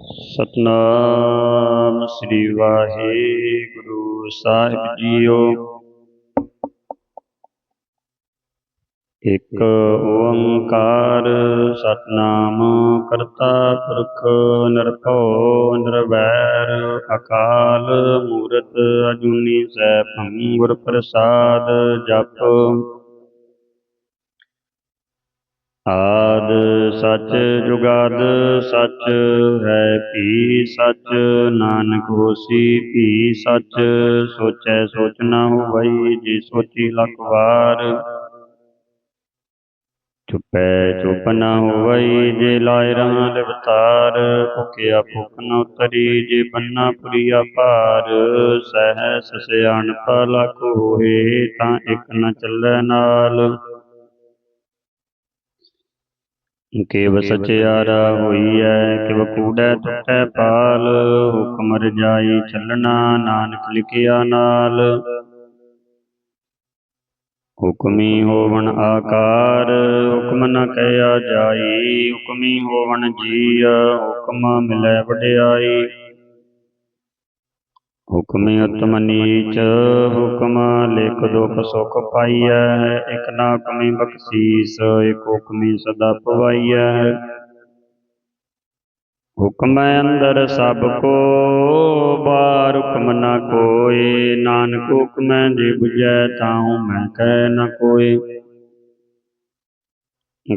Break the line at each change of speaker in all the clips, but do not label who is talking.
ਸਤਨਾਮ ਸ੍ਰੀ ਵਾਹਿਗੁਰੂ ਸਾਹਿਬ ਜੀਓ। ਇੱਕ ਓੰਕਾਰ ਸਤਨਾਮ ਕਰਤਾ ਪੁਰਖ ਨਿਰਭਉ ਨਿਰਵੈਰ ਅਕਾਲ ਮੂਰਤ ਅਜੂਨੀ ਸੈਭੰ ਗੁਰ ਪ੍ਰਸਾਦ ਜਪ। ਆਦ ਸੱਚ ਜੁਗਾਦ ਸੱਚ ਹੈ, ਭੀ ਸੱਚ ਨਾਨਕ ਹੋਸੀ, ਭੀ ਸੱਚ ਸੋਚੈ ਸੋਚ ਨ ਹੋਵਈ, ਜੇ ਸੋਚੀ ਲਖ ਵਾਰ। ਚੁਪੈ ਚੁਪ ਨ ਹੋਵਈ, ਜੇ ਲਾਇ ਰਹਾ ਲਿਵਤਾਰ, ਭੁਖਿਆ ਭੁਖ ਨ ਉਤਰੀ, ਜੇ ਬੰਨਾ ਪੁਰੀਆ ਭਾਰ। ਸਹਿਸ ਸਿਆਣਪ ਲਖ ਹੋਏ, ਤਾਂ ਇਕ ਨ ਚੱਲੈ ਨਾਲ। ਕੇਵ ਸਚਿਆਰਾ ਹੋਈਐ, ਕਿਵ ਕੂੜੈ ਟੁੱਟੈ ਪਾਲ, ਹੁਕਮ ਰਜਾਈ ਚੱਲਣਾ ਨਾਨਕ ਲਿਖਿਆ ਨਾਲ। ਹੁਕਮੀ ਹੋਵਣ ਆਕਾਰ, ਹੁਕਮ ਨ ਕਹਿਆ ਜਾਈ, ਹੁਕਮੀ ਹੋਵਣ ਜੀਅ ਹੁਕਮ ਮਿਲੈ ਵਡਿਆਈ। ਹੁਕਮੀ ਉਤਮ ਨੀਚ ਹੁਕਮ, ਲੇਖ ਦੁਖ ਸੁਖ ਪਾਈਐ, ਇਕ ਨਾ ਹੁਕਮੀ ਬਖਸ਼ੀਸ, ਇਕ ਹੁਕਮੀ ਸਦਾ ਪਵਾਈਐ। ਹੁਕਮ ਅੰਦਰ ਸਭ ਕੋ ਬਾਰ ਹੁਕਮ ਨ ਕੋਏ ਨਾਨਕ ਹੁਕਮ ਜੇ 부ਜੈ ਤਾਹੂ ਮੈਂ ਕਹਿ ਨ ਕੋਏ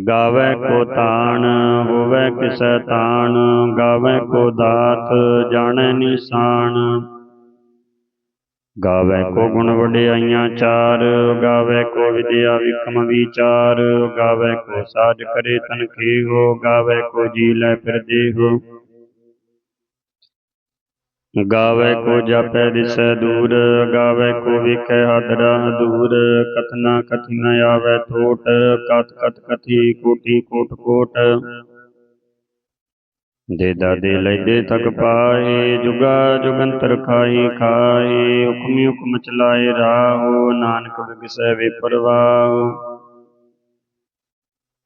ਗਾਵੇ ਕੋ ਤਾਣ, ਹੋਵੇ ਕਿਸੈ ਤਾਣ, ਗਾਵੇ ਕੋ ਦਾਤ, ਜਾਣੈ ਨਿਸ਼ਾਨ। ਗਾਵੇ ਕੋ ਗੁਣ ਵਡਿਆਈਆਂ ਚਾਰ, ਗਾਵੇ ਕੋ ਵਿਦਿਆ ਵਿਕਮ ਵਿਚਾਰ, ਗਾਵੇ ਕੋ ਸਾਜ ਕਰੇ ਤਨ ਹੋ ਗਾਵੇ ਕੋ ਜੀ ਲੈ ਫਿਰ ਦੇਹੋ ਗਾਵੇ ਕੋ ਜਾਪੈ ਦਿਸੈ ਦੂਰ, ਗਾਵੇ ਕੋ ਵੇਖੈ ਹਾਦਰਾ ਦੂਰ, ਕਥਨਾ ਕਥਿ ਨ ਆਵੈ ਥੋਟ ਕਤ ਕਤ ਕਥੀ ਕੋਟੀ ਕੋਟ ਕੋਟ। ਦੇ ਦਾਦੇ ਲੈਦੇ ਤਕ ਪਾਏ, ਜੁਗਾ ਜੁਗੰਤਰ ਖਾਈ ਖਾਏ, ਹੁਕਮੀ ਹੁਕਮ ਚਲਾਏ ਰਾਹੋ, ਨਾਨਕ ਬਿਗਸੈ ਵੇ ਪਰਵਾਹ।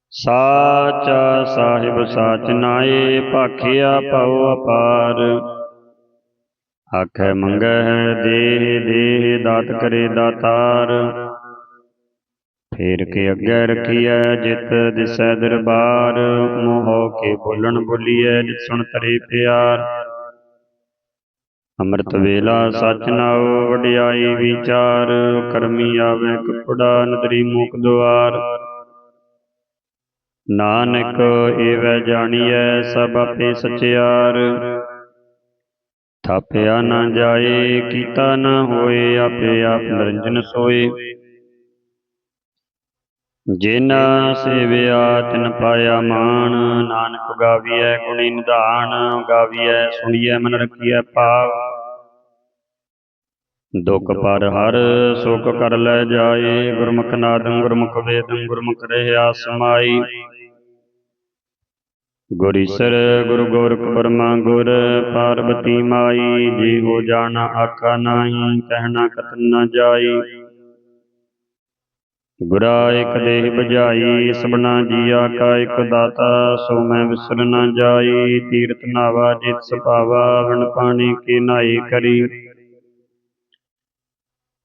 ਸਾਚਾ ਸਾਹਿਬ ਸਾਚ ਨਾਏ, ਭਾਖਿਆ ਭਉ ਅਪਾਰ। ਆਖੈ ਮੰਗੈ ਦੇਹ ਦੇਹ ਦਾਤ ਕਰੇ ਦਾਤਾਰ। ਫੇਰ ਕੇ ਅੱਗੇ ਰਖੀਐ, ਜਿਤ ਦਿਸੈ ਦਰਬਾਰ। ਮੋਹ ਕੇ ਬੋਲਣ ਬੋਲੀਐ ਸੁਣ ਤਰੇ ਪਿਆਰ। ਅੰਮ੍ਰਿਤ ਵੇਲਾ ਸਚ ਨਾਉ ਵਡਿਆਈ ਵਿਚਾਰ। ਕਰਮੀ ਆਵੇ ਕਪੜਾ, ਨਦਰੀ ਮੂਕ ਦੁਆਰ। ਨਾਨਕ ਏਵੈ ਜਾਣੀਐ, ਸਭ ਆਪੇ ਸਚਿਆਰ। ਥਾਪਿਆ ਨਾ ਜਾਏ, ਕੀਤਾ ਨਾ ਹੋਏ, ਆਪੇ ਆਪ ਨਿਰੰਜਨ ਸੋਏ। ਜਿਨ ਸੇਵਿਆ ਤਿਨ ਪਾਇਆ ਮਾਨ ਨਾਨਕ ਗਾਵੀਐ ਗੁਣੀ ਨਿਧਾਨ, ਗਾਵੀਐ ਸੁਣੀਐ ਮਨ ਰਖੀਐ ਭਾਵ। ਦੁਖ ਪਰ ਹਰ ਸੁਖ ਕਰ ਲੈ ਜਾਏ, ਗੁਰਮੁਖ ਨਾਦੰ ਗੁਰਮੁਖ ਵੇਦੰ, ਗੁਰਮੁਖ ਰਹਿਆ ਸਮਾਈ। ਗੁਰ ਈਸਰ, ਗੁਰੂ ਗੋਰਖ ਬਰਮਾ ਗੁਰ, ਪਾਰਬਤੀ ਮਾਈ ਜੀ ਹੋ ਜਾਣਾ ਆਖਾ ਨਾਹੀ, ਕਹਿਣਾ ਕਤਨ ਨਾ ਜਾਈ। ਗੁਰਾ ਇਕ ਦੇਹ ਬੁਝਾਈ ਸਭਨਾ ਜੀਆ ਕਾ ਇਕ ਦਾਤਾ, ਸੋ ਮੈਂ ਵਿਸਰ ਨ ਜਾਈ, ਤੀਰਥ ਨਾਵਾ ਜਿਤ ਸੁਭਾਵਾ, ਵਣ ਪਾਣੀ ਕੀ ਨਾਈ ਕਰੀ।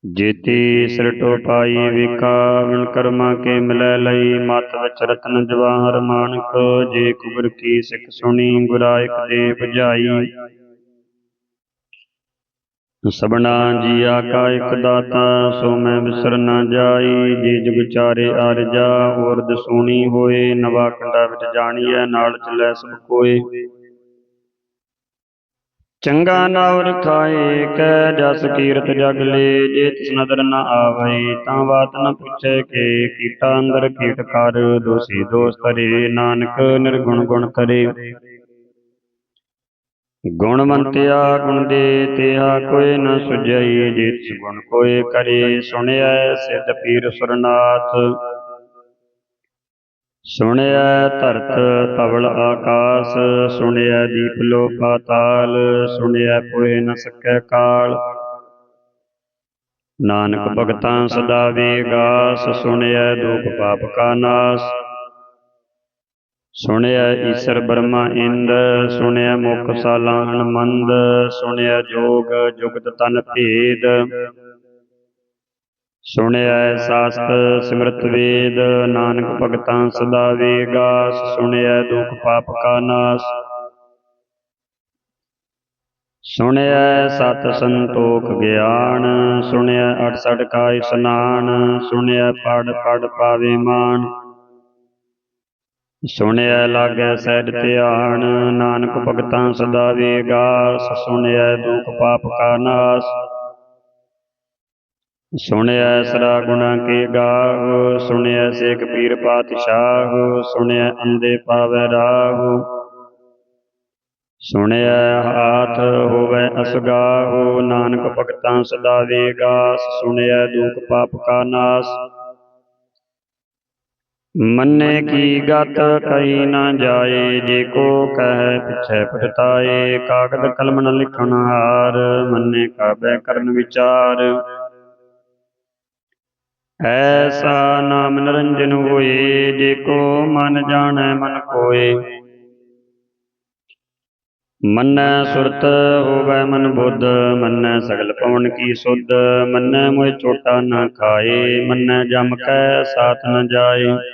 ਜੇਤੀ ਸਿਰ ਟੋਪਾਈ ਵਿਕਾ ਵਣ ਕਰਮਾ ਕੇ ਮਿਲੈ ਲਈ, ਮਤ ਵਿੱਚ ਰਤਨ ਜਵਾਹਰ ਮਾਨਕ, ਜੇ ਕੁਬਰ ਕੀ ਸਿੱਖ ਸੁਣੀ, ਗੁਰਾ ਇਕ ਦੇ ਬੁਝਾਈ। ਸਭਨਾ ਜੀ ਕਾ ਇਕ ਦਾਤਾ, ਸੋ ਮੈਂ ਵਿਸਰ ਨਾ ਜਾਈ। ਜੇ ਜੁਗ ਚਾਰੇ ਅਰਜਾ ਔਰ ਸੋਣੀ ਹੋਏ, ਨਵਾ ਕੰਡਾ ਵਿੱਚ ਜਾਣੀਐ, ਨਾਲ ਚੱਲੈ ਸਭ ਕੋਏ। ਚੰਗਾ ਨਾਵ ਰਖਾਏ ਕੈ ਜਸ ਕੀਰਤ ਜਗ ਲੇ, ਜੇ ਤਿਸ ਨਦਰ ਨਾ ਆਵਈ ਤਾਂ ਬਾਤ ਨ ਪੁੱਛੈ ਕੇ, ਕੀਟਾ ਅੰਦਰ ਕੀਟ ਕਰ, ਦੋਸੀ ਦੋਸਤ ਰੇ ਨਾਨਕ ਨਿਰਗੁਣ ਗੁਣ ਕਰੇ ਗੁਣਵੰਤਿਆ ਗੁਣ ਦੇ ਤਿਆ ਕੋਈ ਨ ਸੁਝਈ ਜੇ ਗੁਣ ਕੋਏ ਕਰੇ, ਸੁਣਿਆ ਸਿੱਧ ਪੀਰ ਸੁਰਨਾਥ। ਸੁਣਿਆ ਧਰਤ ਤਵਲ ਆਕਾਸ, ਸੁਣਿਆ ਦੀਪ ਲੋ ਪਾਤਾਲ ਸੁਣਿਆ ਕੋਏ ਨ ਸਕੈ ਕਾਲ। ਨਾਨਕ ਭਗਤਾਂ ਸਦਾ ਵੇਗਾਸ ਸੁਣਿਐ ਦੁਖ ਪਾਪ ਕਾ ਨਾਸ। ਸੁਣਿਆ ਈਸ਼ਰ ਬਰਮਾ ਇੰਦ ਸੁਣਿਆ ਮੁਖ ਸਾਲਾਹਣ ਮੰਦ ਸੁਣਿਆ ਜੋਗ ਜੁਗਤ ਤਨ ਭੇਦ। ਸੁਣਿਆ ਸਾਸਤ ਸਿਮਰਤ ਵੇਦ ਨਾਨਕ ਭਗਤਾਂ ਸਦਾ ਵੇਗਾਸ। ਸੁਣਿਆ ਦੁਖ ਪਾਪ ਕਾ ਨਾਸ। ਸੁਣਿਆ ਸਤ ਸੰਤੋਖ ਗਿਆਨ। ਸੁਣਿਆ 68 ਕਾ ਇਸਨਾਨ ਸੁਣਿਆ ਪੜ ਪੜ ਪਾਵੇ ਮਾਨ। ਸੁਣਿਆ ਲਾਗੈ ਸਹਿਜ ਧਿਆਨ, ਨਾਨਕ ਭਗਤਾਂ ਸਦਾ ਵੇਗਾਸ, ਸੁਣਿਆ ਦੁਖ ਪਾਪ ਕਾ ਨਾਸ। ਸੁਣਿਆ ਸਰਾ ਗੁਣਾ ਕੇ ਗਾਹ, ਸੁਣਿਆ ਸੇਖ ਪੀਰ ਪਾਤਸ਼ਾਹ, ਸੁਣਿਆ ਅੰਦੇ ਪਾਵੈ ਰਾਹ। ਸੁਣਿਆ ਹਾਥ ਹੋਵੇ ਅਸਗਾਹ, ਨਾਨਕ ਭਗਤਾਂ ਸਦਾ ਵੇਗਾਸ, ਸੁਣਿਆ ਦੁਖ ਪਾਪ ਕਾ ਨਾਸ। ਮੰਨੇ ਕੀ ਗਤ ਕਈ ਨਾ ਜਾਏ, ਜੇ ਕੋ ਕਹੈ ਪਿਛੈ ਪਟਤਾਏ। ਕਾਗਦ ਕਲਮ ਨ ਲਿਖਣ ਹਾਰ, ਮੰਨੇ ਕਾਬੈ ਕਰਨ ਵਿਚਾਰ। ਐਸਾ ਨਾਮ ਨਿਰੰਜਨ ਹੋਏ, ਜੇ ਕੋ ਮਨ ਜਾਣੈ ਮਨ ਕੋਏ। ਮੰਨੈ ਸੁਰਤ ਹੋਵੈ ਮਨ ਬੁੱਧ, ਮੰਨੈ ਸਗਲ ਪਵਨ ਕੀ ਸੁਧ। ਮੰਨੈ ਮੋਇ ਚੋਟਾ ਨਾ ਖਾਏ, ਮੰਨੈ ਜਮ ਕੈ ਸਾਥ ਨ ਜਾਏ।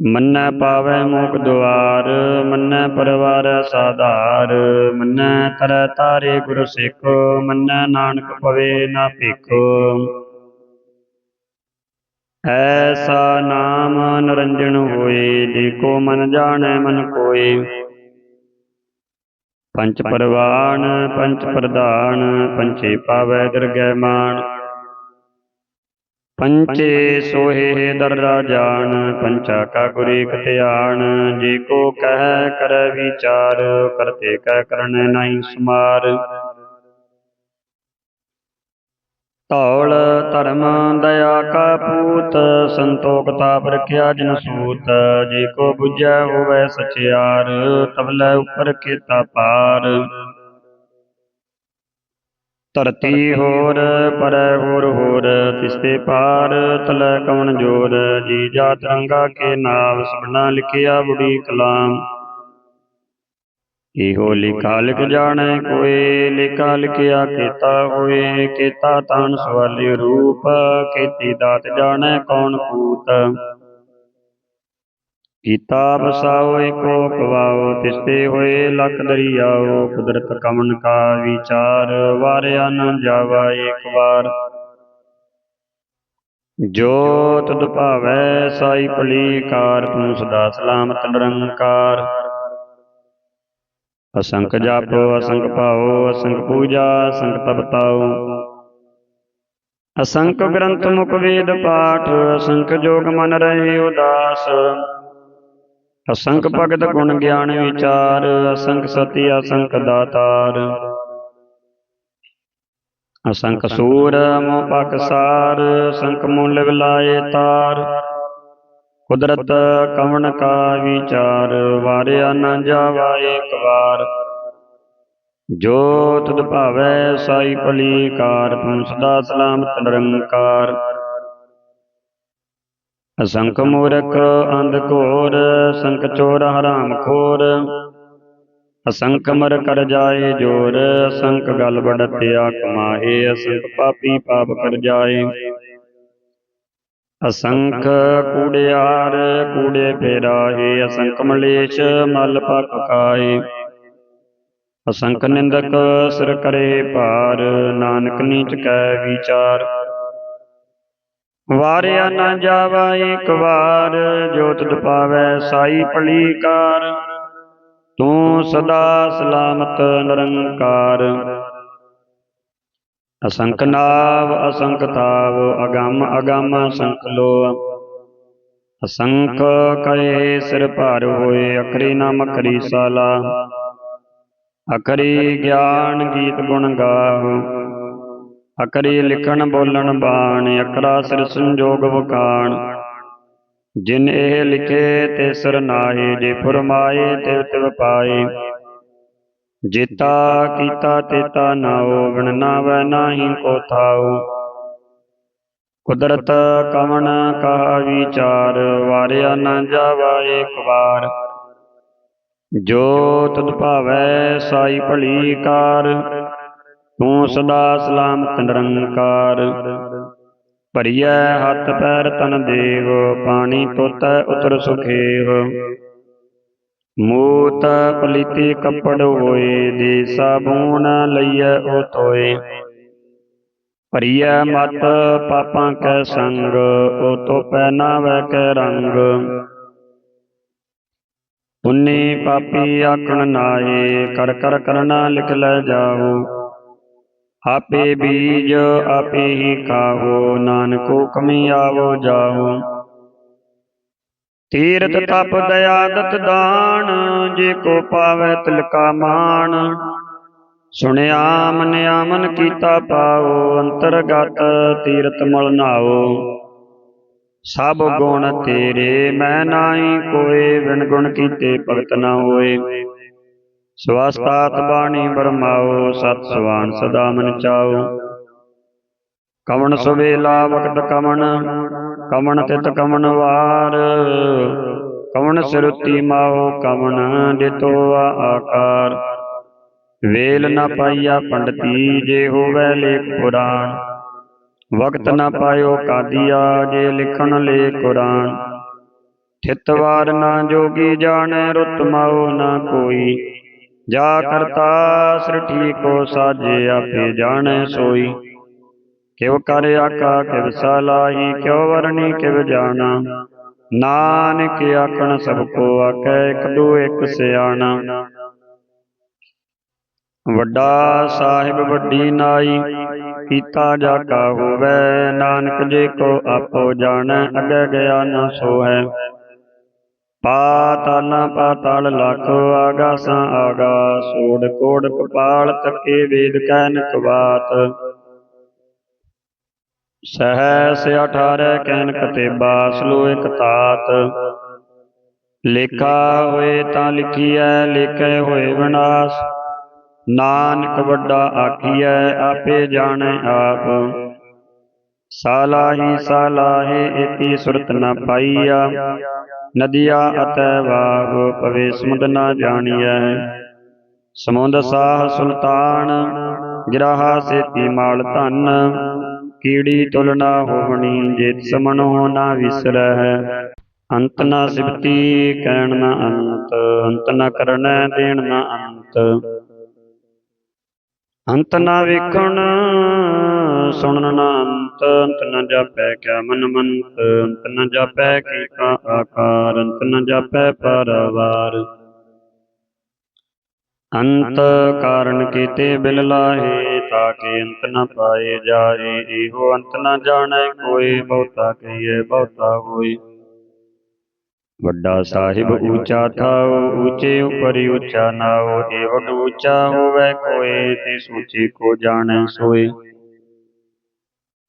ਮੰਨੈ ਪਾਵੈ ਮੋਖ ਦੁਆਰ, ਮੰਨੈ ਪਰਵਾਰ ਸਾਧਾਰ ਮੰਨੈ ਤਰੈ ਤਾਰੇ ਗੁਰ ਸਿੱਖ, ਮੰਨੈ ਨਾਨਕ ਪਵੇ ਨਾ ਭਿਖ। ਐਸਾ ਨਾਮ ਨਿਰੰਜਨ ਹੋਏ, ਜੇ ਕੋ ਮਨ ਜਾਣੈ ਮਨ ਕੋਏ। ਪੰਚ ਪਰਵਾਨ ਪੰਚ ਪ੍ਰਧਾਨ ਪੰਚੇ ਪਾਵੈ ਦਰਗਹਿ ਮਾਨ ਪੰਚੇ ਸੋਹੇ ਦਰ ਰਾਜਾਨ ਪੰਚਾ ਕਾ ਗੁਰੀ ਧਿਆਨ ਜੇ ਕੋ ਕਹਿ ਕਰੈ ਵਿਚਾਰ ਕਰਤੇ ਕਹਿ ਕਰਨੈ ਨਹੀਂ ਸਮਾਰ। ਧੌਲ ਧਰਮ ਦਇਆ ਕਾ ਪੂਤ ਸੰਤੋਖ ਤਾਪ ਰਖਿਆ ਜਨ ਸੂਤ ਜੇ ਕੋ ਬੁਝੈ ਹੋਵੈ ਸਚਿਆਰ ਤਬਲੇ ਉਪਰ ਕੀਤਾ ਪਾਰ। ਧਰਤੀ ਹੋਰ ਪਰੈ ਹੋਰ ਹੋਰ ਤਿਸਤੇ ਪਾਰ ਤਲੈ ਕਵਣ ਜੋਰ ਜੀ ਜਾ ਤਰੰਗਾ ਕੇ ਨਾਮ ਸਭਨਾ ਲਿਖਿਆ ਬੁੜੀ ਕਲਾਮ। ਇਹੋ ਲਿਖਾ ਲਿਖ ਜਾਣੈ ਕੋਏ ਲਿਖਾ ਲਿਖਿਆ ਕੀਤਾ ਹੋਏ ਕੀਤਾ ਤਾਨ ਸਵਾਲਿ ਰੂਪ ਕੀਤੀ ਦਾਤ ਜਾਣੈ ਕੌਣ ਕੂਤ ਕੀਤਾ ਬਸਾਓ ਏਕੋ ਕਵਾਓ ਤਿਸਤੇ ਹੋਏ ਲਖ ਦਰਿਆਓ, ਕੁਦਰਤ ਕਮਨ ਕਾ ਵਿਚਾਰ, ਵਾਰਿਆ ਨ ਜਾਵਾ ਏਕ ਵਾਰ। ਜੋ ਤੁਧ ਭਾਵੈ, ਸਾਈ ਭਲੀ ਤੂੰ ਸਦਾ ਸਲਾਮਤ ਨਿਰੰਕਾਰ। ਅਸੰਖ ਜਪ, ਅਸੰਖ ਭਾਉ ਅਸੰਖ ਪੂਜਾ, ਅਸੰਖ ਤਪਤਾਉ ਅਸੰਖ ਗ੍ਰੰਥ ਮੁਖ ਵੇਦ ਪਾਠ, ਅਸੰਖ ਜੋਗ ਮਨ ਰਹੇ ਉਦਾਸ। ਅਸੰਖ ਭਗਤ ਗੁਣ ਗਿਆਨ ਵਿਚਾਰ ਅਸੰਖ ਸਤੀ ਅਸੰਖ ਦਾਤਾਰ। ਅਸੰਖ ਸੂਰ ਮੋਹ ਪਕਸਾਰ ਅਸੰਖ ਮੁੱਲ ਵਿਲਾਏ ਤਾਰ। ਕੁਦਰਤ ਕਵਣ ਕਾ ਵਿਚਾਰ ਵਾਰਿਆ ਨ ਜਾਵਾ ਏਕ ਵਾਰ। ਜੋ ਤੁਧ ਭਾਵੈ ਸਾਈ ਭਲੀ ਕਾਰ ਤੂੰ ਸਦਾ ਸਲਾਮਤ ਨਿਰੰਕਾਰ। ਅਸੰਖ ਮੂਰਖ ਅੰਧ ਘੋਰ, ਸੰਖ ਚੋਰ ਹਰਾਮ ਖੋਰ। ਅਸੰਖ ਮਰ ਕਰ ਜਾਏ ਜੋਰ, ਅਸੰਖ ਗਲ ਬੜਤਿਆ ਕਮਾਏ, ਅਸੰਖ ਪਾਪੀ ਪਾਪ ਕਰ ਜਾਏ। ਅਸੰਖ ਕੂੜਿਆਰ, ਕੂੜੇ ਫੇਰਾਏ, ਅਸੰਖ ਮਲੇਸ਼ ਮਲ ਪਕ ਕਾਏ ਅਸੰਖ ਨਿੰਦਕ ਸਿਰ ਕਰੇ ਭਾਰ, ਨਾਨਕ ਨੀਚ ਕੈ ਵਿਚਾਰ। ਵਾਰਿਆ ਨਾ ਜਾਵਾ ਏਕ ਵਾਰ, ਜੋ ਤੁਧ ਸਾਈ ਪਲੀਕਾਰ ਤੂੰ ਸਦਾ ਸਲਾਮਤ ਨਿਰੰਕਾਰ। ਅਸੰਖ ਨਾਵ, ਅਸੰਖ ਤਾਵ, ਅਗੰਮ ਅਗੰਮ ਅਸੰਖ ਲੋ ਅਸੰਖ ਕਹੇ ਸਿਰ ਭਾਰ ਹੋਏ, ਅਖਰੀ ਨਾਮ ਅਖਰੀ ਸਾਲਾ। ਅਖਰੀ ਗਿਆਨ ਗੀਤ ਗੁਣ ਗਾਵ। ਅਕਰੀ ਲਿਖਣ ਬੋਲਣ ਬਾਣ, ਅਕਰਾ ਸਿਰ ਸੰਜੋਗ ਵਕਾਣ। ਜਿਨ ਇਹ ਲਿਖੇ ਤੇ ਸਰ ਨਾਹੀ, ਜੇ ਫਰਮਾਏ ਤਿਵ ਤਿਵ ਪਾਏ। ਜੇਤਾ ਕੀਤਾ ਤੇਤਾ ਨਾਉ ਬਿਨ ਨਾਵੈ ਨਾਹੀ ਕੋ ਥਾਉ। ਕੁਦਰਤ ਕਵਣ ਕਾ ਵਿਚਾਰ, ਵਾਰਿਆ ਨਾ ਜਾਵਾ ਏਕ ਵਾਰ। ਜੋ ਤੁਧ ਭਾਵੈ ਸਾਈ ਭਲੀ ਕਾਰ ਤੂੰ ਸਦਾ ਸਲਾਮਤ ਨਿਰੰਕਾਰ। ਭਰੀਐ ਹੱਥ ਪੈਰ ਤਨ ਦੇਵ, ਪਾਣੀ ਤੋਤੈ ਉਤਰ ਸੁਖੇਵ। ਮੂਤ ਪਲੀਤੀ ਕੱਪੜ ਹੋਏ ਦੇ ਸਾਬੂਨ ਲਈਐ ਉਹ ਧੋਏ ਭਰੀਐ ਮਤ ਪਾਪਾਂ ਕੈ ਸੰਗ ਉਹ ਤੋ ਪਹਿਨਾ ਵੈ ਕੈ ਰੰਗ। ਪੁੰਨੀ ਪਾਪੀ ਆਖਣ ਨਾਏ, ਕਰ ਕਰ ਕਰਨਾ ਲਿਖ ਲੈ ਜਾਓ ਆਪੇ ਬੀਜ ਆਪੇ ਹੀ ਖਾਵੋ ਨਾਨਕੋ ਕਮੀ ਆਵੋ ਜਾਓ ਤੀਰਥ ਤਪ ਦਇਆ ਦਤ ਦਾਨ ਜੇ ਕੋ ਪਾਵੈ ਤਿਲਕਾ ਮਾਨ ਸੁਣਿਆ ਮੰਨਿਆ ਮਨ ਕੀਤਾ ਪਾਓ ਅੰਤਰਗਤ ਤੀਰਥ ਮਲ ਨਾਓ। ਸਭ ਗੁਣ ਤੇਰੇ ਮੈਂ ਨਾਹੀ ਕੋਏ ਵਿਣ ਗੁਣ ਕੀਤੇ ਭਗਤ ਨਾ ਹੋਏ। ਸਵਸਤਾਤ ਬਾਣੀ ਬਰਮਾਓ, ਸਤ ਸਵਾਨ ਸਦਾ ਮਨ ਚਾਓ। ਕਵਣ ਸੁਵੇਲਾ ਵਕਤ ਕਵਣ ਕਵਣ ਤਿਤ ਕਵਣ ਵਾਰ। ਕਵਣ ਸਿਰੁਤੀ ਮਾਓ ਕਵਣ ਦਿਤੋ ਆਕਾਰ। ਵੇਲ ਨ ਪਾਈਆ ਪੰਡਤੀ, ਜੇ ਹੋਵੇ ਲੇਖ ਪੁਰਾਣ। ਵਕਤ ਨ ਪਾਇਓ ਕਾਦੀਆ, ਜੇ ਲਿਖਣ ਲੇ ਕੁਰਾਨ। ਥਿਤਵਾਰ ਨਾ ਜੋਗੀ ਜਾਣੈ, ਰੁੱਤ ਮਾਓ ਨਾ ਕੋਈ। ਜਾ ਕਰਤਾ ਸ੍ਰਿਠੀ ਕੋ ਸਾਜੇ, ਆਪੇ ਜਾਣੈ ਸੋਈ। ਕਿਵ ਕਰ ਆਕਾ, ਕਿਵ ਸਲਾਹੀ ਕਿਉ ਵਰਣੀ, ਕਿਵ ਜਾਣਾ। ਨਾਨਕ ਆਖਣ, ਸਭ ਕੋ ਆਖੈ, ਇਕ ਦੂ ਇਕ ਸਿਆਣਾ। ਵੱਡਾ ਸਾਹਿਬ, ਵੱਡੀ ਨਾਈ, ਕੀਤਾ ਜਾ ਕਾ ਹੋਵੈ। ਨਾਨਕ ਜੇ ਕੋ ਆਪੋ ਜਾਣੈ, ਅੱਗੇ ਗਿਆ ਨਾ ਸੋ ਪਾਤਾਲਾਂ ਪਾਤਾਲ ਲੱਖ ਆਗਾਸਾਂ ਆਗਾਸ ਓੜ ਕੋੜ ਕਪਾਲ ਤੱਕੇ ਵੇਦ ਕਹਿ ਨਕਵਾਤ ਸਹਸ 18 ਕੈਨ ਕਤੇਬਾ ਸਲੋ ਇਕ ਤਾਤ। ਲੇਖਾ ਹੋਏ ਤਾਂ ਲਿਖੀਐ, ਲੇਖੇ ਹੋਏ ਵਿਨਾਸ਼। ਨਾਨਕ ਵੱਡਾ ਆਖੀਐ, ਆਪੇ ਜਾਣੈ ਆਪ। ਸਾਲਾਹੀ ਸਾਲਾਹੇ ਇਤੀ ਸੁਰਤ ਨ ਪਾਈਆ। ਨਦੀਆ ਅਤੈ ਵਾਹ ਪਵੇ ਸਮੁੰਦ ਨ ਜਾਣੀਐ। ਸਮੁੰਦ ਸਾਹ ਸੁਲਤਾਨ, ਗਿਰਾਹਾ ਸੇਤੀ ਮਾਲ ਧਨ। ਕੀੜੀ ਤੁਲਨਾ ਹੋਵਣੀ, ਜੇਤ ਸਮਨੋ ਨਾ ਵਿਸਰੈ ਅੰਤ ਨਾ ਸਿਬਤੀ ਕਹਿਣ ਨਾ ਅੰਤ। ਅੰਤ ਨਾ ਕਰਨੈ, ਦੇਣ ਨਾ ਅੰਤ। ਅੰਤ ਨਾ ਵੇਖਣ ਸੁਣਨ ਨਾ ਅੰਤ ਅੰਤ ਨ ਜਾਪੈ ਕਿਆ ਮਨ ਮੰਤ, ਅੰਤ ਨ ਜਾਪੈ ਕੀ ਕਾ ਆਕਾਰ, ਅੰਤ ਨ ਜਾਪੈ ਪਰਵਾਰ। ਅੰਤ ਕਾਰਨ ਕੀਤੇ ਬਿਲ ਲਾਹੇ ਤਾਕੇ ਅੰਤ ਨ ਪਾਏ ਜਾਏ। ਇਹੋ ਅੰਤ ਨ ਜਾਣੈ, ਕੋਈ ਬਹੁਤਾ ਕਹੀਏ ਬਹੁਤਾ ਹੋਈ ਵੱਡਾ ਸਾਹਿਬ ਉੱਚਾ ਥਾਉ, ਉੱਚੇ ਉਪਰਿ ਉੱਚਾ ਨਾਉ। ਏਵਡ ਊਚਾ ਹੋਵੇ ਕੋਏ ਤੇ ਸੂਚੀ ਕੋ ਜਾਣੈ ਸੋਏ।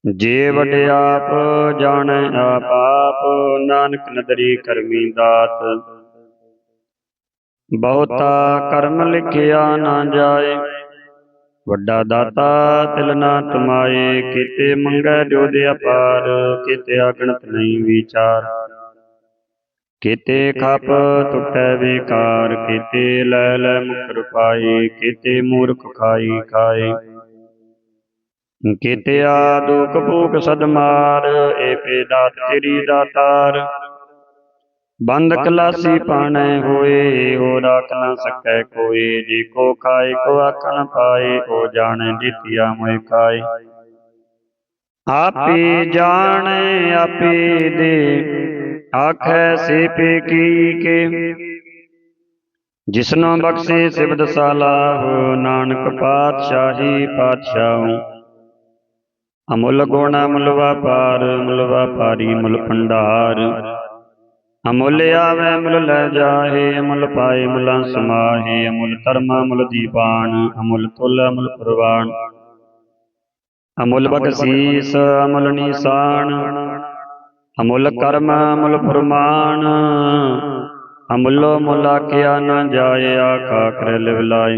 ਜੇ ਵਡ ਆਪ ਜਾਣੈ ਆਪ ਆਪ ਨਾਨਕ ਨਦਰੀ ਕਰਮੀ ਦਾਤ। ਬਹੁਤਾ ਕਰਮ ਲਿਖਿਆ ਨਾ ਜਾਏ ਵੱਡਾ ਦਾਤਾ ਤਿਲ ਨਾ ਤੁਮਾਏ ਕੀਤੇ ਮੰਗੈ ਜੋ ਦੇ ਅਪਾਰ ਕੀਤੇ ਅਗਣਤ ਨਹੀਂ ਵਿਚਾਰ। ਕੀਤੇ ਖਪ ਟੁੱਟੈ ਵਿਕਾਰ ਕੀਤੇ ਲੈ ਲੈ ਮੁਕਰ ਪਾਏ ਕੀਤੇ ਮੂਰਖ ਖਾਈ ਖਾਏ। ਕੀਤੇ ਆਦੁਕ ਭੂਖ ਸਦ ਮਾਰ, ਏ ਪੇ ਦਾਤ ਤੇਰੀ। ਦਾਤਾਰ ਬੰਦ ਕਲਾਸੀ ਪਾਣੈ ਹੋਏ ਹੋ ਰਾਖ ਨਾ ਸਕੈ ਕੋਈ ਜੀ ਕੋ ਖਾਏ, ਕੋ ਆਖਣ ਪਾਏ, ਕੋ ਜਾਣੈ ਦਿੱਤੀਆ ਮੋਇ ਖਾਏ। ਆਪੇ ਜਾਣੈ, ਆਪੇ ਦੇ। ਆਖੈ ਸੇ ਪੇ ਕੀ ਕੇ। ਜਿਸਨੋ ਬਖਸ਼ੇ ਸਿਬਦ ਸਾਲਾਹੁ ਨਾਨਕ ਪਾਤਸ਼ਾਹੀ ਪਾਤਸ਼ਾਹੂ। ਅਮੁੱਲ ਗੁਣ, ਅਮੁੱਲ ਵਪਾਰ ਮੁੱਲ ਵਪਾਰੀ ਮੁੱਲ ਭੰਡਾਰ। ਅਮੁੱਲ ਆਵੇ ਮੁੱਲ ਲੈ ਜਾਹੇ, ਅਮੁੱਲ ਪਾਏ ਮੁੱਲਾਂ ਸਮਾਹੇ, ਅਮੁੱਲ ਧਰਮ, ਅਮੁੱਲ ਦੀਵਾਨ ਅਮੁੱਲ ਤੁਲ, ਅਮੁੱਲ ਪ੍ਰਵਾਨ ਅਮੁੱਲ ਬਖਸ਼ੀਸ ਅਮੁੱਲ ਨਿਸ਼ਾਨ। ਅਮੁੱਲ ਕਰਮ, ਅਮੁੱਲ ਫਰਮਾਨ। ਅਮੁੱਲੋ ਮੁਲਾ ਕਿਆ ਨਾ ਜਾਏ, ਆਖਾ ਕਰ ਲਿਵ ਲਾਏ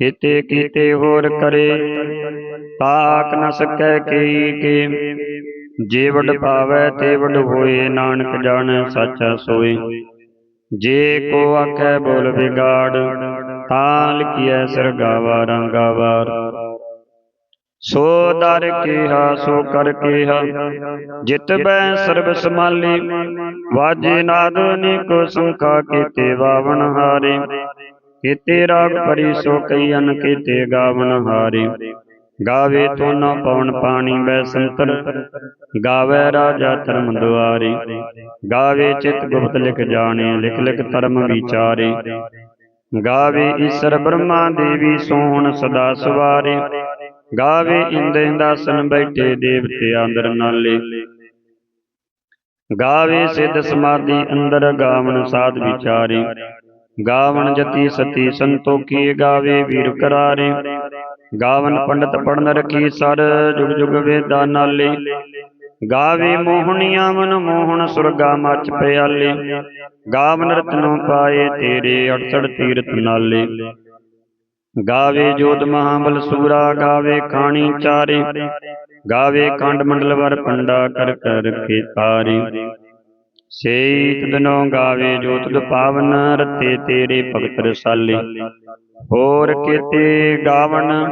ਕੀਤੇ ਕੀਤੇ ਹੋਰ ਕਰੇ। ਤਾਕ ਨ ਸਕੈ ਕੀ ਕੀ ਜੇ ਵਡ ਪਾਵੈ ਹੋਏ, ਨਾਨਕ ਜਾਣੈ ਸਾਚਾ ਸੋਏ। ਜੇ ਕੋ ਆਖੈ ਬੋਲ ਵਿਗਾੜ, ਤਾਂ ਲਿਖਿਐ ਸਿਰ ਗਾਵਾ ਰੰਗਾਵਾਰ ਸੋ ਦਰ ਕੀਹਾ, ਸੋ ਕਰ ਕੀਹਾ। ਜਿਤ ਬੈ ਸਰਬ ਸਮਾਲੀ ਵਾਜੇ ਨਾਦ ਅਨੇਕੋ ਸੰਖਾ ਕੀਤੇ ਵਾਵਨ ਹਾਰੇ। ਕੀਤੇ ਰਾਗ ਪਰੀ ਸੋ ਕਈ ਕਈਨ ਕੀਤੇ ਗਾਵਨ ਹਾਰੇ। ਗਾਵੇ ਤੋ ਨ ਪਵਨ ਪਾਣੀ ਬੈ ਸੰਤਰ, ਗਾਵੇ ਰਾਜਾ ਧਰਮ ਦੁਆਰੇ। ਗਾਵੇ ਚਿਤ ਗੁਪਤ ਲਿਖ ਜਾਣੇ, ਲਿਖ ਲਿਖ ਧਰਮ ਵਿਚਾਰੇ। ਗਾਵੇ ਈਸ਼ਰ ਬ੍ਰਹਮਾ ਦੇਵੀ ਸੋਹਣ ਸਦਾ ਸਵਾਰੇ। ਗਾਵੇ ਇੰਦ ਇੰਦਾਸਨ ਬੈਠੇ ਦੇਵਤੇ ਅੰਦਰ ਨਾਲੇ। ਗਾਵੇ ਸਿੱਧ ਸਮਾਧੀ ਅੰਦਰ ਗਾਵਨ ਸਾਧ ਵਿਚਾਰੀ। ਗਾਵਨ ਜਤੀ ਸਤੀ ਸੰਤੋਖੀ ਗਾਵੇ ਵੀਰ ਕਰਾਰੇ। ਗਾਵਨ ਪੰਡਤ ਪੜਨ ਰਖੀ ਸਰ, ਜੁਗ ਜੁਗ ਵੇਦਾਂ ਨਾਲੇ। ਗਾਵੇ ਮੋਹਣੀਆਂ ਮਨ ਮੋਹਣ ਸੁਰਗਾ ਮੱਚ ਪਿਆਲੇ। ਗਾਵਨ ਰਤਨੋ ਪਾਏ ਤੇਰੇ 68 ਤੀਰਥ ਨਾਲੇ। ਗਾਵੇ ਜੋਤ ਮਹਾਬਲ ਸੂਰਾ, ਗਾਵੇ ਖਾਣੀ ਚਾਰੇ। ਗਾਵੇ ਖੰਡ ਮੰਡਲ ਵਰ ਪੰਡਾ ਕਰ ਕਰ ਕੇ ਤਾਰੇ। ਸੇਤ ਤਦਨੋ ਗਾਵੇ ਜੋਤ ਦ ਪਾਵਨ, ਰਤੇ ਤੇਰੇ ਭਗਤ ਰਸਾਲੇ। ਹੋਰ ਕੀਤੇ ਗਾਵਣ,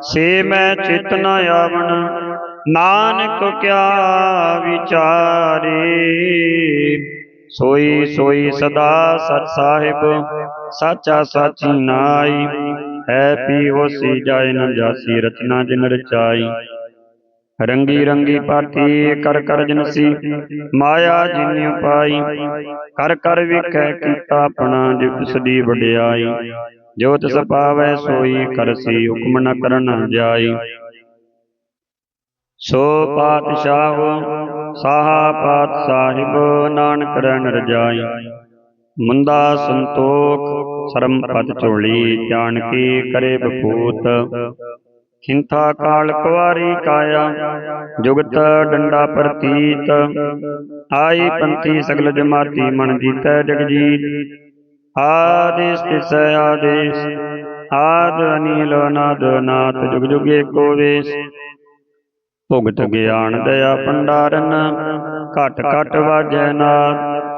ਸੇ ਮੈਂ ਚਿਤ ਆਵਣ, ਨਾਨਕ ਕਿਆ ਵਿਚਾਰੇ। ਸੋਈ ਸੋਈ ਸਦਾ ਸਤ ਸਾਹਿਬ, ਸਾਚਾ ਸਾਚੀ ਨਾਈ, ਹੈ ਪੀ ਹੋਸੀ ਜਾਏ ਨ ਜਾਸੀ ਰਚਨਾ ਜਿਨ ਰਚਾਈ ਰੰਗੀ ਰੰਗੀ ਪਾਤੀ ਕਰ ਕਰ ਜਨਸੀ, ਮਾਇਆ ਜਿਨ ਪਾਈ, ਕਰ ਕਰ ਵੇਖੈ ਕੀਤਾ ਆਪਣਾ ਜਿਸ ਦੀ ਵਡਿਆਈ ਜੋ ਤਿਸ ਪਾਵੈ ਸੋਈ ਕਰਸੀ ਹੁਕਮ ਨ ਕਰਨ ਜਾਈ। ਸੋ ਪਾਤਸ਼ਾਹ, ਸਾਹਾ ਪਾਤ ਸਾਹਿਬ, ਨਾਨਕ ਰਹਿਣ ਰਜਾਈ। ਮੁੰਦਾ ਸੰਤੋਖ, ਸਰਮ ਪਦ ਝੋਲੀ ਜਾਣ ਕੀ ਕਰੇ ਬਪੂਤ। ਖਿੰਥਾ ਕਾਲ ਕੁਵਾਰੀ ਕਾਇਆ, ਜੁਗਤ ਡੰਡਾ ਪ੍ਰਤੀਤ। ਆਈ ਪੰਥੀ ਸਗਲ ਜਮਾਤੀ ਮਨ ਜੀਤੈ ਜਗਜੀਤ। ਆਦੇਸ ਤਿਸ ਆਦੇਸ, ਆਦ ਅਨੀਲ ਅਨਾਦ ਨਾਥ ਜੁਗ ਜੁਗ ਏਕੋ ਵੇਸ। ਭੁਗਤ ਗਿਆਨ ਦਇਆ ਭੰਡਾਰਨ, ਘਟ ਘਟ ਵਾਜੈ ਨਾਦ।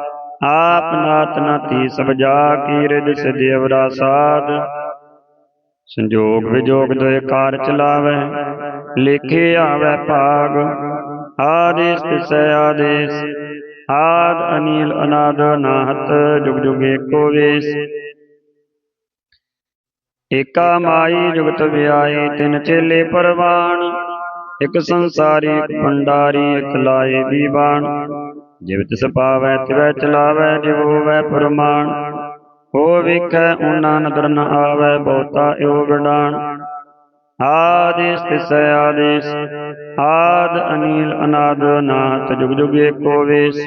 ਆਪ ਨਾਤ ਨਾਤੀ ਸਭ ਜਾ ਕੀ ਰਿਦ ਸਿਦਿਵਰਾ ਸਾਧ ਸੰਜੋਗ ਵਿਜੋਗ ਦੋਇ ਕਾਰ ਚਲਾਵੇ, ਲੇਖੇ ਆਵੇ ਭਾਗ। ਆਦੇਸ ਤਿਸੈ ਆਦੇਸ, ਆਦ ਅਨੀਲ ਅਨਾਦ ਨਾਹਤ ਜੁਗ ਜੁਗ ਏਕੋ ਵੇਸ। ਏਕਾ ਮਾਈ ਜੁਗਤ ਵਿਆਏ ਤਿਨ ਚੇਲੇ ਪਰਵਾਨ ਇਕ ਸੰਸਾਰੀ, ਇਕ ਭੰਡਾਰੀ, ਇਕ ਲਾਏ ਦੀਵਾਨ। ਜਿਵ ਤਿਸ ਪਾਵੈ ਤਿਵੈ ਚਲਾਵੈ, ਜਿਵ ਹੋਵੈ ਪਰਮਾਨ ਹੋ ਵੇਖੈ ਓਨਾ ਨਦਰ ਨ ਆਵੈ, ਬਹੁਤਾ ਏਉ ਵਿਡਾਨ ਆਦੇਸ ਤਿਸ ਆਦੇਸ, ਆਦ ਅਨੀਲ ਅਨਾਦ ਨਾਥ ਜੁਗ ਜੁਗ ਏਕੋ ਵੇਸ।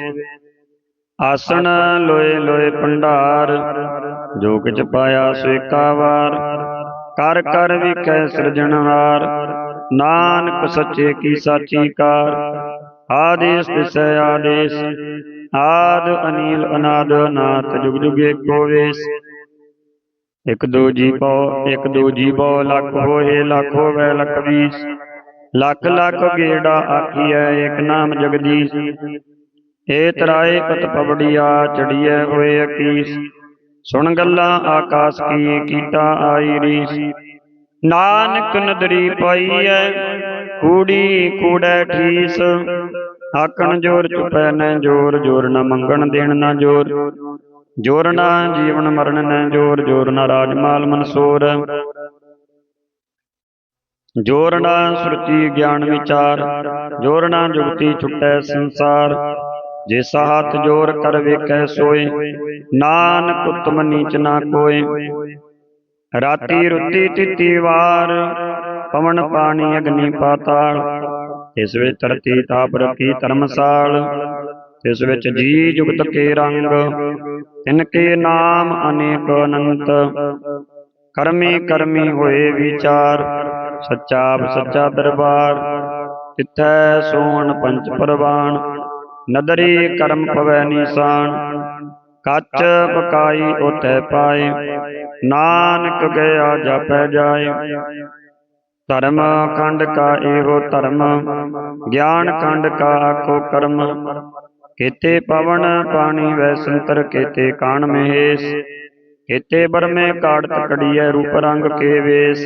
ਆਸਣ ਲੋਏ ਲੋਏ ਭੰਡਾਰ, ਜੋ ਕਿਛ ਪਾਇਆ ਸੇਕਾ ਵਾਰ। ਕਰ ਕਰ ਵਿਖੈ ਸਿਰਜਣਹਾਰ ਨਾਨਕ ਸੱਚੇ ਕੀ ਸਾਚੀ ਕਾਰ। ਆਦੇਸ ਤਿਸੈ ਆਦੇਸ ਆਦ ਅਨੀਲ ਅਨਾਦ ਨਾਥ ਜੁਗ ਜੁਗ ਏਕੋ ਵੇਸ। ਇਕ ਦੋ ਜੀ ਪਉ, ਇਕ ਦੋ ਜੀ ਬਉ ਲੱਖ ਹੋਏ, ਲੱਖ ਹੋਵੇ, ਲੱਖ ਵੀਸ। ਲੱਖ ਲੱਖ ਗੇੜਾ ਆਖੀਐ, ਏਕ ਨਾਮ ਜਗਦੀਸ਼। ਏ ਤਰਾਏ ਪਤ ਪਵੜੀਆ, ਚੜੀਐ ਹੋਏ ਅਕੀਸ। ਸੁਣ ਗੱਲਾਂ ਆਕਾਸ ਕੀ ਕੀਤਾ ਆਈ ਰੀਸ। ਨਾਨਕ ਨਦਰੀ ਪਾਈਐ, ਕੂੜੀ ਕੂੜੈ ਠੀਸ। ਆਕਣ ਜੋਰ ਚੁਪੈ ਨੈ ਜੋਰ ਜੋਰ ਨ ਮੰਗਣ ਦੇਣ ਨਾ ਜੋਰ। ਜੋਰ ਨ ਜੀਵਨ ਮਰਨ ਨੈ ਜੋਰ ਜੋਰ ਨਾ ਰਾਜ ਮਾਲ ਮਨਸੂਰ ਜੋਰਣਾ ਸੁਰਤੀ ਗਿਆਨ ਵਿਚਾਰ ਜੋਰਣਾ ਜੁਗਤੀ ਛੁਟੈ ਸੰਸਾਰ। ਜੇ ਸਾਥ ਜੋਰ ਕਰ ਵੇਖੈ ਸੋਏ, ਨਾਨਕ ਉਤਮ ਨੀਚ ਨਾ ਕੋਏ। ਰਾਤੀ ਰੁੱਤੀ ਤਿੱਤੀ ਵਾਰ, ਪਵਨ ਪਾਣੀ ਅਗਨੀ ਪਾਤਾਲ। ਇਸ ਵਿੱਚ ਧਰਤੀ ਤਾਪ ਰਖੀ ਧਰਮਸਾਲ ਇਸ ਵਿੱਚ ਜੀ ਜੁਗਤ ਕੇ ਰੰਗ, ਤਿਨ ਕੇ ਨਾਮ ਅਨੇਕ ਅਨੰਤ। ਕਰਮੀ ਕਰਮੀ ਹੋਏ ਵਿਚਾਰ, ਸੱਚਾ ਸੱਚਾ ਦਰਬਾਰ। ਤਿੱਥੈ ਸੋਹਣ ਪੰਚ ਪਰਵਾਨ, ਨਦਰੀ ਕਰਮ ਪਵੈ ਨੀਸਾਨ। ਕੱਚ ਪਕਾਈ ਉਤੈ ਪਾਏ, ਨਾਨਕ ਗਿਆ ਜਾਪੈ ਜਾਏ। ਧਰਮ ਖੰਡ ਕਾ ਇਹੋ ਧਰਮ, ਗਿਆਨ ਖੰਡ ਕਾ ਆਖੋ ਕਰਮ। ਕੇਤੇ ਪਵਨ ਪਾਣੀ ਵੈ ਸੰਤਰ ਕੇਤੇ ਕਾਣ ਮਹੇਸ਼। ਕੇਤੇ ਬਰਮੇ ਕਾੜਤ ਕੜੀਐ, ਰੂਪ ਰੰਗ ਕੇ ਵੇਸ।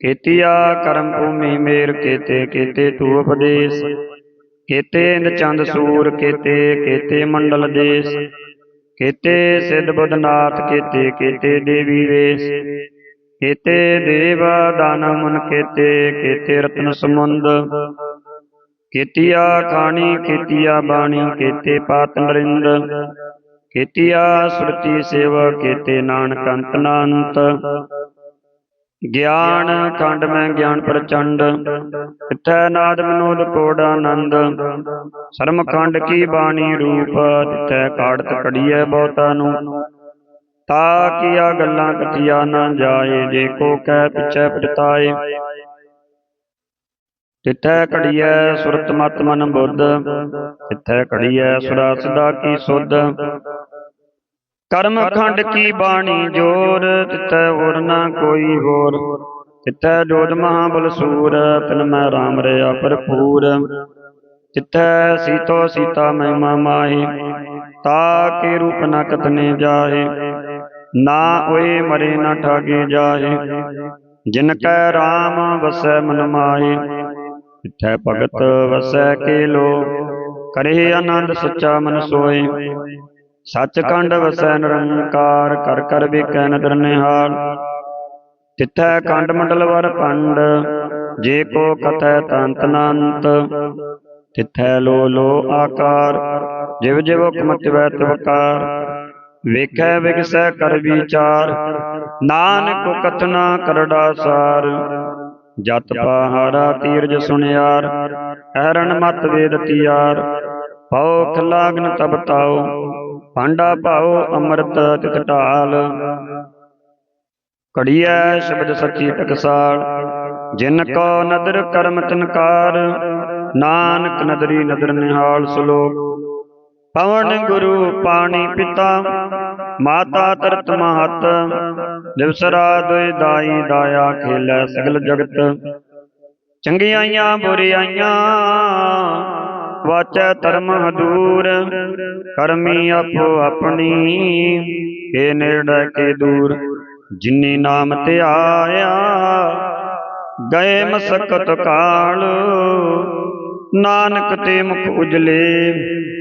ਕੇਤੀਆ ਕਰਮ ਭੂਮੀ ਮੇਰ ਕੇਤੇ ਕੇਤੇ ਤੂ ਉਪਦੇਸ਼। ਕੇਤੇ ਇੰਦ ਚੰਦ ਸੂਰ ਕੇਤੇ ਕੇਤੇ ਮੰਡਲ ਦੇਸ। ਕੇਤੇ ਸਿਧ ਬੁੱਧਨਾਥ ਕੇਤੇ ਕੇਤੇ ਦੇਵੀ ਵੇਸ। ਕੇਤੇ ਦੇਵ ਦਾਨਵ ਮਨ ਕੇਤੇ ਕੇਤੇ ਰਤਨ ਸਮੁੰਦ ਕੇਤੀਆ ਖਾਣੀ, ਕੇਤੀਆ ਬਾਣੀ, ਕੇਤੇ ਪਾਤ ਨਰਿੰਦ। ਕੇਤੀਆ ਸੁਰਤੀ ਸੇਵ, ਕੇਤੇ ਨਾਨਕ ਅੰਤ ਨਾਨਤ। ਗਿਆਨ ਖੰਡ ਮੈਂ ਗਿਆਨ ਪ੍ਰਚੰਡ। ਤਿੱਥੈ ਨਾਦ ਵਿਨੋਦ ਕੋੜ ਆਨੰਦ। ਸਰਮ ਖੰਡ ਕੀ ਬਾਣੀ ਰੂਪ ਤਿੱਥੈ ਕਾੜਤ ਕੜੀਐ ਬਹੁਤਾ ਨੂੰ। ਤਾ ਕੀਆ ਗੱਲਾਂ ਕਥੀਆ ਨਾ ਜਾਏ, ਜੇ ਕੋ ਕਹਿ ਪਿਛੈ ਪਛਤਾਏ। ਤਿੱਥੈ ਘੜੀਐ ਸੁਰਤ ਮਤ ਮਨ ਬੁੱਧ, ਤਿੱਥੈ ਘੜੀਐ ਸੁਰਾ ਸਦਾ ਕੀ ਸੁਧ। ਕਰਮ ਖੰਡ ਕੀ ਬਾਣੀ ਜੋਰ, ਤਿੱਥੈ ਹੋਰ ਨਾ ਕੋਈ ਹੋਰ। ਤਿੱਥੈ ਜੋਤ ਮਹਾਬਲ ਸੂਰ, ਤਿਨ ਮੈਂ RAM ਰਿਆ ਭਰਪੂਰ। ਤਿੱਥੈ ਸੀਤੋ ਸੀਤਾ ਮਹਿਮਾ ਮਾਹੀ, ਤਾ ਕੇ ਰੂਪ ਨ ਕਤਨੇ ਜਾਹੇ। ਨਾ ਹੋਏ ਮਰੇ ਨਾ ਠਾਗੇ ਜਾਏ ਜਿਨ ਕੈ RAM ਵਸੈ ਮਨ ਮਾਹੀ ਤਿੱਥੈ ਭਗਤ ਵਸੈ ਕੇ ਲੋ ਕਰੇ ਆਨੰਦ ਸੱਚਾ ਮਨ ਸੋਏ ਸੱਚਖੰਡ ਵਸੈ ਨਿਰੰਕਾਰ, ਕਰ ਕਰ ਵੇਖੈ ਨਦਰ ਨਿਹਾਲ। ਤਿੱਥੈ ਕੰਡ ਮੰਡਲ ਵਰ ਪੰਡ ਜੇ ਕੋ ਕਥੈ ਤੰਤ ਨੰਤ ਤਿੱਥੈ ਲੋ ਲੋ ਆਕਾਰ, ਜਿਵ ਜਿਵ ਹੁਕਮ ਤਿਵੈ ਤਿਵਕਾਰ ਵੇਖੈ ਵਿਗਸੈ ਕਰ ਵਿਚਾਰ, ਨਾਨਕ ਕਥਨਾ ਕਰੜਾ ਸਾਰ। ਜਤ ਪਹਾੜਾ ਤੀਰਜ ਸੁਣਿਆਰ ਐਰਣ ਮਤ ਵੇਦ ਤਿਆਰ। ਪਉ ਖਲਾਗਨ ਤਬ ਤਾਉ ਪਾਂਡਾ ਭਾਉ ਅੰਮ੍ਰਿਤ ਤਿਤ ਢਾਲ। ਕੜੀਐ ਸ਼ਬਦ ਸੱਚੀ ਟਕਸਾਲ, ਜਿਨ ਕੋ ਨਦਰ ਕਰਮ ਤਨਕਾਰ, ਨਾਨਕ ਨਦਰੀ ਨਦਰ ਨਿਹਾਲ ਸ਼ਲੋਕ। ਪਵਨ ਗੁਰੂ ਪਾਣੀ ਪਿਤਾ, ਮਾਤਾ ਤਰਤ ਮਹਤ ਦਿਵਸਰਾ ਦੁਇ ਦਾਈ ਦਾਇਆ ਖੇਲੇ ਸਗਲ ਜਗਤ। ਚੰਗਿਆਈਆਂ ਬੁਰਿਆਈਆਂ ਵਾਚੈ ਧਰਮ ਹਦੂਰ, ਕਰਮੀ ਆਪੋ ਆਪਣੀ ਕੇ ਨੇੜੇ ਕੇ ਦੂਰ, ਜਿਨੀ ਨਾਮ ਧਿਆਇਆ ਗਏ ਮਸਕਤ ਕਾਲ, ਨਾਨਕ ਤੇ ਮੁਖ ਉਜਲੇ।